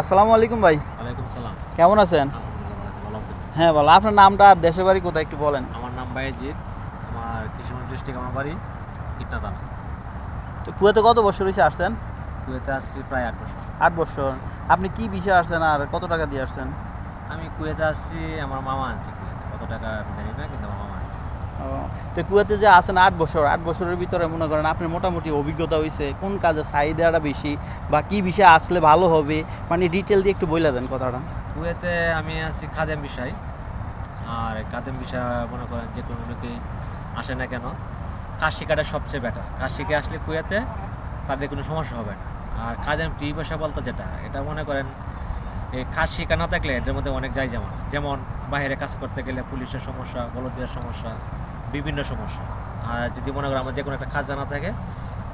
আসসালামু আলাইকুম ভাই। ওয়ালাইকুম সালাম। কেমন আছেন? হ্যাঁ বলো আপনার নামটা আর দেশের বাড়ি কোথায় একটু বলেন। আমার নাম বাইজিৎ। আমার কৃষ্ণগঞ্জ ডিস্ট্রিক্ট আমার বাড়ি কিটনা থানা তো কুয়েতে কত বছর হয়েছে আসছেন? কুয়েতে আসছি প্রায় আট বছর। আট বছর। আপনি কি বিষয়ে আসছেন আর কত টাকা দিয়ে আসছেন? আমি কুয়েতে আসছি আমার মামা আনছি কুয়েতে। কত টাকা আমি জানি না কিন্তু আমার তো কুয়াতে যে আছেন আট বছর, আট বছরের ভিতরে মনে করেন আপনার মোটামুটি অভিজ্ঞতা হয়েছে কোন কাজে চাহিদাটা বেশি বা কি বিষয়ে আসলে ভালো হবে? মানে ডিটেল দিয়ে একটু বলে দেন কথাটা। কুয়েতে আমি আসছি খাদেম বিষয়। আর খাদেম বিষয় মনে করেন যে কোনো লোকেই আসে না কেন কাজ শেখাটা সবচেয়ে বেটার কাজ শিখে আসলে কুয়েতে তাদের কোনো সমস্যা হবে না। আর খাদেম টি ভাষা বলতে যেটা? এটা মনে করেন, এই কাজ শেখা না থাকলে এদের মধ্যে অনেক যায় যেমন যেমন বাইরে কাজ করতে গেলে পুলিশের সমস্যা বলদের সমস্যা বিভিন্ন সমস্যা। আর যদি মনে করেন আমার যে কোনো একটা কাজ জানা থাকে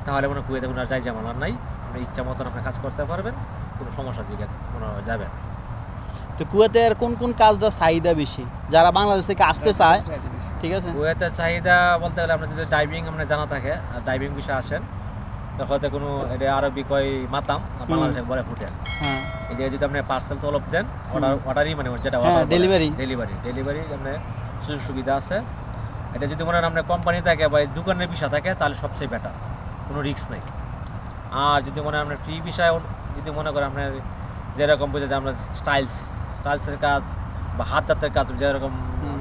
তাহলে মনে কুয়েতে কোনো আর যাই জামালার নাই। আপনি ইচ্ছা মতন আপনি কাজ করতে পারবেন কোনো সমস্যার দিকে মনে হয় যাবে না। তো কুয়েতের কোন কোন কাজটা চাহিদা বেশি? যারা বাংলাদেশ থেকে আসতে চায় ঠিক আছে? কুয়েতের চাহিদা বলতে গেলে আপনার যদি ডাইভিং আপনার জানা থাকে আর ডাইভিং বিষয়ে আসেন তো হয়তো কোনো এটা আরবি কয় মাতাম আর বাংলাদেশে বলে হোটেল। হ্যাঁ। এই যে যদি আপনি পার্সেল তলব দেন অর্ডার অর্ডারই মানে যেটা delivery। ডেলিভারি ডেলিভারি আপনার সুযোগ সুবিধা আছে। এটা যদি মনে হয় আপনার কোম্পানি থাকে বা দোকানের বিষয় থাকে তাহলে সবচেয়ে বেটার কোনো রিস্ক নেই। আর যদি মনে হয় আপনার ফ্রি বিষয় যদি মনে করেন আপনার যেরকম বুঝে যে আমরা স্টাইলস টাইলসের কাজ বা হাত হাতের কাজ যেরকম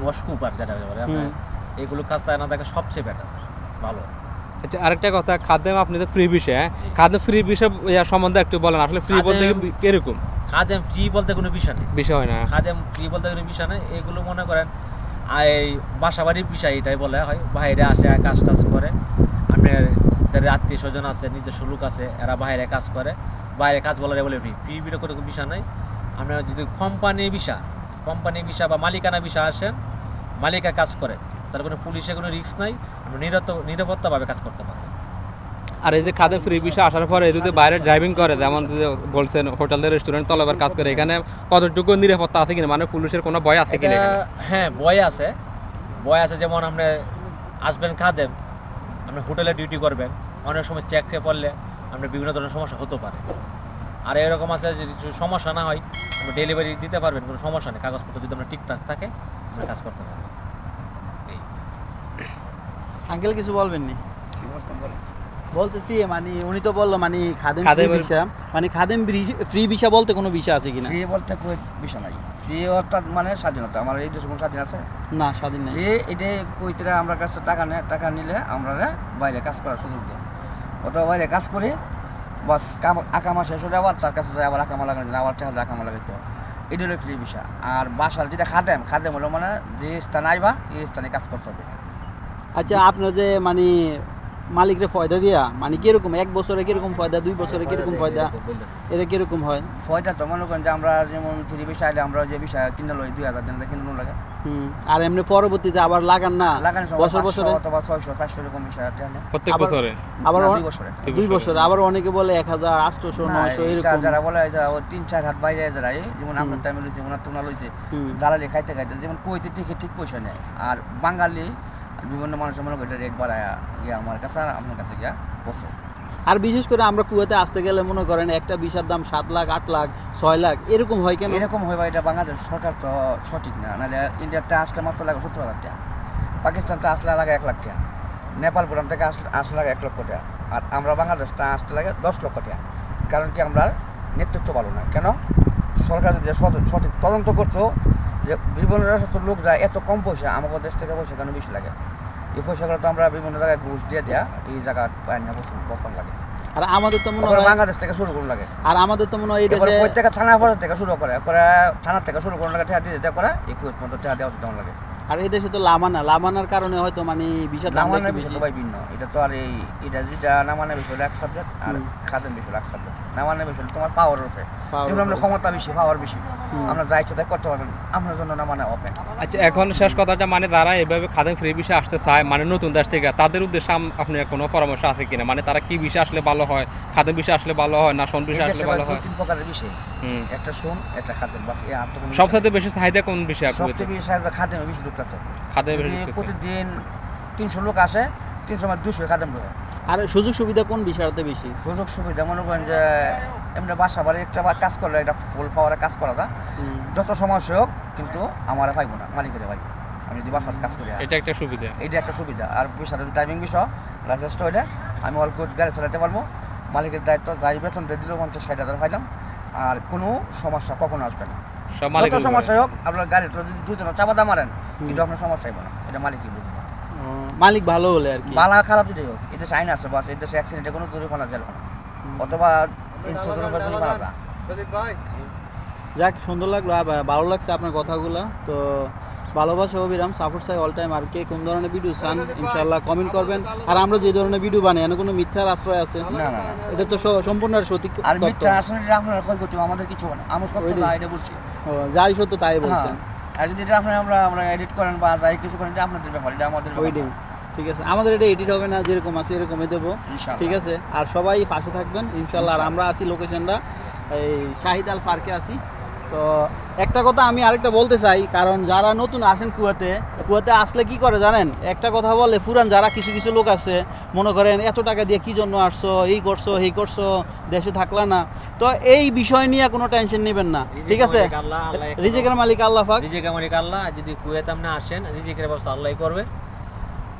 ওয়াশকুপার যেটা বলে এগুলো কাজ না থাকে সবচেয়ে বেটার ভালো। আচ্ছা আরেকটা কথা খাদ্য আপনি তো ফ্রি বিষয় হ্যাঁ? খাদ্য ফ্রি বিষয় সম্বন্ধে একটু বলেন আসলে ফ্রি বলতে কীরকম খাদেম ফ্রি বলতে কোনো বিষয় নেই। বিষয় হয় না। খাদেম ফ্রি বলতে কোনো বিষয় নেই। এগুলো মনে করেন এই বাসা বাড়ির বিষয় এটাই বলা হয়। বাইরে আসে কাজ টাজ করে। আপনার যাদের আত্মীয় স্বজন আছে, নিজস্ব লোক আছে, এরা বাইরে কাজ করে। বাইরে কাজ বলারে বলে ফ্রি ফ্রি বিরো কোনো বিষয় নাই। আপনার যদি কোম্পানি বিষা কোম্পানি বিষা বা মালিকানা বিষা আসেন, মালিকা কাজ করে তার কোনো পুলিশে কোনো রিস্ক নাই। নিরত, নিরাপত্তাভাবে কাজ করতে পারবেন আর এই যে খাদ্য ফ্রি বিষয় আসার পরে যদি বাইরে ড্রাইভিং করে যেমন বলছেন হোটেল রেস্টুরেন্ট তলবের কাজ করে এখানে কতটুকু নিরাপত্তা আছে কিনা? মানে পুলিশের কোনো ভয় আছে কিনা হ্যাঁ বয় আছে। বয় আছে যেমন আপনি আসবেন খাদেন আপনি হোটেলে ডিউটি করবেন অনেক সময় চেক চেক পড়লে আপনার বিভিন্ন ধরনের সমস্যা হতে পারে। আর এরকম আছে যে কিছু সমস্যা না হয় আপনি ডেলিভারি দিতে পারবেন কোনো সমস্যা নেই। কাগজপত্র যদি আপনার ঠিকঠাক থাকে আপনি কাজ করতে পারবেন। এই। আঙ্কেল কিছু বলবেন নি বলতেছি মানে উনি তো বলল মানে খাদেম ফ্রি ভিসা মানে খাদেম ফ্রি ভিসা বলতে কোনো বিষয় আছে কিনা? ফ্রি বলতে কোনো বিষয় নাই। ফ্রি অর্থাৎ মানে স্বাধীনতা। আমার এই দেশে কোনো স্বাধীন আছে? না স্বাধীন নেই। ফ্রি এটাই কইতে আমরা কাছে টাকা নেয় টাকা নিলে আমরা বাইরে কাজ করার সুযোগ দিই। অথবা বাইরে কাজ করে বাস কাম আকামা শেষ হলে আবার তার কাছে যায় আবার আকামা লাগানো যায় আবার টাকা আকামা লাগাইতে হয়। এটা হলো ফ্রি বিষয় আর বাসার যেটা খাদেম খাদেম হলো মানে যে স্থানে আইবা এই স্থানে কাজ করতে হবে। আচ্ছা আপনার যে মানে মালিকরে ফয়দা দিয়া? মানে কীরকম? এক বছরে কীরকম ফয়দা দুই বছরে কীরকম ফয়দা? এটা কীরকম হয়? ফয়দা তো মনে করেন যে আমরা যেমন ফ্রি বিষয় আইলে আমরা যে বিষয় কিনে লই দুই হাজার দিন কিনে লো লাগে। হুম আর এমনি পরবর্তীতে আবার লাগান না? বছর বছরে? অথবা ছয়শো চারশো এরকম বিষয়। প্রত্যেক বছরে? আবার দুই বছরে। দুই বছর। আবার অনেকে বলে এক হাজার আটশোশো নয়শো এরকম। যারা বলে তিন চার হাত বাইরে যারা যেমন আপনার টাইমে লইছে ওনার তোমরা লইছে। দালালি খাইতে খাইতে যেমন কইতে ঠিক ঠিক পয়সা নেয়। আর বাঙালি বিভিন্ন মানুষের মনে করে রেট বাড়ায় গিয়া আমার কাছে আর আপনার কাছে গিয়া বসে আর বিশেষ করে আমরা কুয়েতে আসতে গেলে মনে করেন একটা বিষার দাম সাত লাখ আট লাখ ছয় লাখ এরকম হয় কেন? এরকম হইবা এটা বাংলাদেশ সরকার তো সঠিক না নাহলে ইন্ডিয়াতে আসলে মাত্র লাগে সত্তর হাজার টাকা। পাকিস্তানতে আসলে লাগে এক লাখ টাকা। নেপাল ভুটান থেকে আসলে আসলে লাগে এক লক্ষ টাকা। আর আমরা বাংলাদেশটা আসতে লাগে দশ লক্ষ টাকা। কারণ কি আমরা নেতৃত্ব ভালো না। কেন? সরকার যদি সঠিক তদন্ত করতো যে বিভিন্ন জায়গায় লোক যায় এত কম পয়সা আমাদের দেশ থেকে পয়সা কেন বেশি লাগে? এই পয়সাগুলো তো আমরা বিভিন্ন জায়গায় ঘুষ দিয়ে দেয়া এই জায়গা না পছন্দ লাগে। আর আমাদের তো মনে হয় বাংলাদেশ থেকে শুরু করুন লাগে। আর আমাদের তো মনে হয় এই দেশে প্রত্যেকটা থানা থেকে শুরু করে করে থানা থেকে শুরু করুন লাগে ঠেয়া দিয়ে দিতে করে এই কুয়েত পর্যন্ত ঠেয়া দেওয়া দিতে লাগে। আর এই দেশে তো লামানা লামানার কারণে হয়তো মানে নামানের একটু বিষয় তো ভাই ভিন্ন। এটা তো আর এই এটা যেটা নামানের বিষয় এক সাবজেক্ট আর খাদের বিষয় এক সাবজেক্ট নামানের বিষয় তোমার পাওয়ার Power যেমন আমরা ক্ষমতা বেশি পাওয়ার বেশি। আমরা যা ইচ্ছা তাই করতে পারবেন। আপনার জন্য নামানে ওপেন আচ্ছা এখন শেষ কথাটা মানে যারা এভাবে খাদ্য ফ্রি বিষয় আসতে চায় মানে নতুন দেশ থেকে তাদের উদ্দেশ্যে আম- আপনার কোনো পরামর্শ আছে কিনা? মানে তারা কি বিষয় আসলে ভালো হয়? খাদ্য বিষয় আসলে ভালো হয় না শোন বিষয় আসলে ভালো হয়? তিন প্রকারের বিষয়। হুম। একটা সোন একটা খাদ্যের বাস এই আর তো কোনো বিষয় বেশি চাহিদা কোন বিষয় নেই। সবচেয়ে বেশি সাহায্য খাদ্যের বেশি ঢুকতেছে। প্রতিদিন তিনশো লোক আসে তিনশো মানে দুশো খাদ্য ঢোকে আর সুযোগ সুবিধা কোন বিষয়টাতে বেশি? সুযোগ সুবিধা মনে করেন যে এমনি বাসা বাড়ি একটা কাজ করলে এটা ফুল পাওয়ারে কাজ করা যায়। যত সমস্যা হোক কিন্তু আমার পাইবো না মালিকের পাইবো। আমি যদি বাসার কাজ করি এটা একটা সুবিধা। এইটা একটা সুবিধা। আর বিষয়টা যদি ড্রাইভিং বিষয়। লাইসেন্স হইলে আমি অল গুড চালাতে পারব। মালিকের দায়িত্ব যাই বেতন দিয়ে দিলেও পঞ্চাশ ষাট হাজার পাইলাম। আর কোনো সমস্যা কখনো আসবে না। যত সমস্যা হোক আপনার গাড়িটা যদি দুজনে চাপা দা মারেন কিন্তু আপনার সমস্যা হইব না। এটা মালিকই বুঝবে? মালিক ভালো হলে আর কি। বালা খারাপ যদি হোক এটা সাইন আছে বাস এটা অ্যাক্সিডেন্টে কোনো দুর্ঘটনা জেল না। অথবা যাক সুন্দর লাগল। ভালো লাগছে আপনার কথাগুলো। তো ভালোবাসা অবিরাম সাপোর্ট চাই অল টাইম আর কে কোন ধরনের ভিডিও চান ইনশাল্লাহ কমেন্ট করবেন। আর আমরা যে ধরনের ভিডিও বানাই এনে কোনো মিথ্যার আশ্রয় আছে? না না না এটা তো সম্পূর্ণ আর সঠিক আর তথ্য। মিথ্যা আসলে আপনারা ক্ষয় করতে আমাদের কিছু না। আমরা ওইটাই। কথা এটা বলছি। যাই সত্য তাই বলছেন। হ্যাঁ। আর যদি এটা আপনি আমরা আমরা এডিট করেন বা যাই কিছু করেন এটা আপনাদের ব্যাপার এটা আমাদের ব্যাপার ঠিক আছে। আমাদের এটা এডিট হবে না যেরকম আছে এরকমই দেবো। ঠিক আছে। আর সবাই পাশে থাকবেন ইনশাল্লাহ আর আমরা আছি লোকেশনটা এই শাহিদ আল পার্কে আছি। তো একটা কথা আমি আরেকটা বলতে চাই কারণ যারা নতুন আসেন কুয়াতে কুয়াতে আসলে কি করে জানেন? একটা কথা বলে পুরান যারা কিছু কিছু লোক আছে মনে করেন এত টাকা দিয়ে কি জন্য আসছো এই করছ এই করছ দেশে থাকলা না। তো এই বিষয় নিয়ে কোনো টেনশন নেবেন না ঠিক আছে? রিজিকের মালিক আল্লাহ, আল্লাহ রিজিকের মালিক আল্লাহ যদি কুয়েত আপনি আসেন রিজিকের ব্যবস্থা আল্লাহ করবে।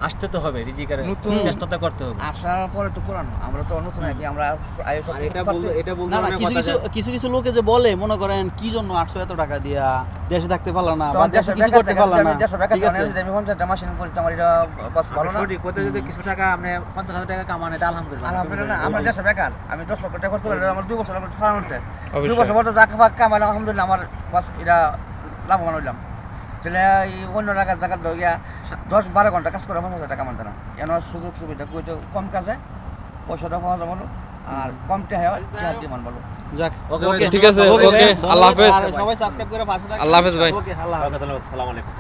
আসতে তো হবে রিজিকের নতুন- চেষ্টা তো করতে হবে। আসার পরে তো পুরানো আমরা তো নতুন নাকি আমরা আয়ো সব কিছু এটা। বলতে এটা বলতে না কিছু কিছু কিছু কিছু লোকে যে বলে মনে করেন কি জন্য আটশো এত টাকা দিয়া দেশে থাকতে পারল না বা দেশে কিছু করতে পারল আমি না? ঠিক আছে। আমি যদি আমি পঞ্চাশটা মাসিন করি তো আমার এটা বাস ভালো না? সঠিক কোথাও যদি কিছু টাকা আপনি পঞ্চাশ হাজার টাকা কামান এটা আলহামদুলিল্লাহ। আলহামদুলিল্লাহ আমরা দেশে বেকার আমি দশ লক্ষ টাকা খরচ করে আমার দুই বছর আমার সারা দুই। বছর পর তো যা ফাঁক কামাইলাম আলহামদুলিল্লাহ আমার বাস এটা লাভবান হইলাম। তাহলে এই অন্য জায়গার জায়গার গিয়া দশ বারো ঘণ্টা কাজ করে পাঁচ হাজার টাকা মানতে না। এন সুযোগ সুবিধা কই তো কম কাজে পয়সাটা পাওয়া যাব আর কম টেহায় ডিমান্ড বলো। যাক ওকে, ঠিক আছে, ওকে আল্লাহ হাফেজ। সবাই সাবস্ক্রাইব করে পাশে থাকবেন। আল্লাহ হাফেজ ভাই। ওকে আল্লাহ হাফেজ। আসসালামু আলাইকুম।